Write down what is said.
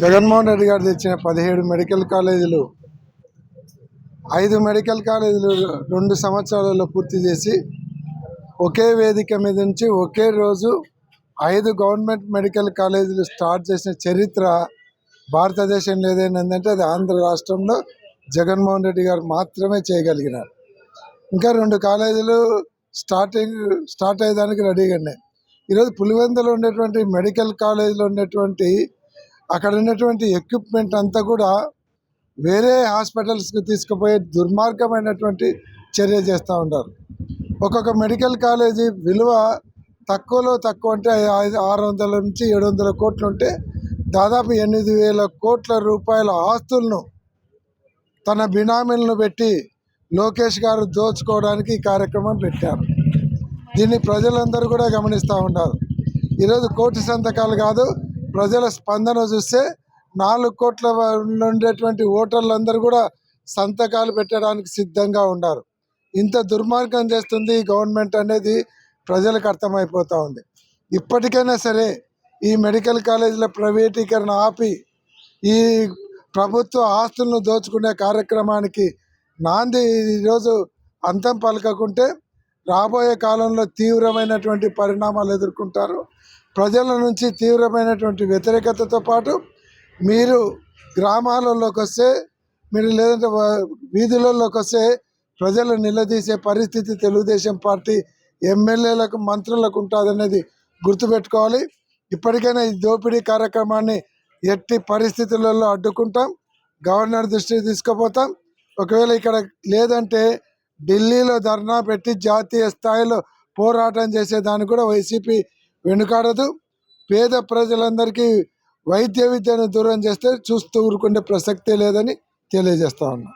జగన్మోహన్ రెడ్డి గారు తెచ్చిన పదిహేడు మెడికల్ కాలేజీలు ఐదు మెడికల్ కాలేజీలు రెండు సంవత్సరాలలో పూర్తి చేసి ఒకే వేదిక మీద నుంచి ఒకే రోజు ఐదు గవర్నమెంట్ మెడికల్ కాలేజీలు స్టార్ట్ చేసిన చరిత్ర భారతదేశంలో ఏదైనాందంటే అది ఆంధ్ర రాష్ట్రంలో జగన్మోహన్ రెడ్డి గారు మాత్రమే చేయగలిగినారు. ఇంకా రెండు కాలేజీలు స్టార్టింగ్ స్టార్ట్ అయ్యేదానికి రెడీగా ఉన్నాయి ఈరోజు పులివెందులో ఉండేటువంటి మెడికల్ కాలేజీలో ఉండేటువంటి అక్కడ ఉన్నటువంటి ఎక్విప్మెంట్ అంతా కూడా వేరే హాస్పిటల్స్కి తీసుకుపోయే దుర్మార్గమైనటువంటి చర్య చేస్తూ ఉంటారు ఒక్కొక్క మెడికల్ కాలేజీ విలువ తక్కువలో తక్కువ అంటే ఐదు ఆరు వందల నుంచి ఏడు వందల కోట్లు ఉంటే దాదాపు ఎనిమిది వేల కోట్ల రూపాయల ఆస్తులను తన బినామీలను పెట్టి లోకేష్ గారు దోచుకోవడానికి ఈ కార్యక్రమం పెట్టారు. దీన్ని ప్రజలందరూ కూడా గమనిస్తూ ఉన్నారు. ఈరోజు కోటి సంతకాలు కాదు ప్రజల స్పందన చూస్తే నాలుగు కోట్ల వ- ఉండేటువంటి ఓటర్లందరూ కూడా సంతకాలు పెట్టడానికి సిద్ధంగా ఉన్నారు. ఇంత దుర్మార్గం చేస్తుంది ఈ గవర్నమెంట్ అనేది ప్రజలకు అర్థమైపోతూ ఉంది. ఇప్పటికైనా సరే ఈ మెడికల్ కాలేజీల ప్రైవేటీకరణ ఆపి ఈ ప్రభుత్వ ఆస్తులను దోచుకునే కార్యక్రమానికి నాంది ఈరోజు అంతం పలకకుంటే రాబోయే కాలంలో తీవ్రమైనటువంటి పరిణామాలు ఎదుర్కొంటారు. ప్రజల నుంచి తీవ్రమైనటువంటి వ్యతిరేకతతో పాటు మీరు గ్రామాలలోకి వస్తే మీరు లేదంటే వీధులలోకి వస్తే ప్రజలు నిలదీసే పరిస్థితి తెలుగుదేశం పార్టీ ఎమ్మెల్యేలకు మంత్రులకు ఉంటుందనేది గుర్తుపెట్టుకోవాలి. ఇప్పటికైనా ఈ దోపిడీ కార్యక్రమాన్ని ఎట్టి పరిస్థితులలో అడ్డుకుంటాం. గవర్నర్ దృష్టికి తీసుకుపోతాం. ఒకవేళ ఇక్కడ లేదంటే ఢిల్లీలో ధర్నా పెట్టి జాతీయ స్థాయిలో పోరాటం చేసేదాన్ని కూడా వైసీపీ వెనుకాడదు. పేద ప్రజలందరికీ వైద్య విద్యను దూరం చేస్తే చూస్తూ ఊరుకుండే ప్రసక్తే లేదని తెలియజేస్తా ఉన్నా.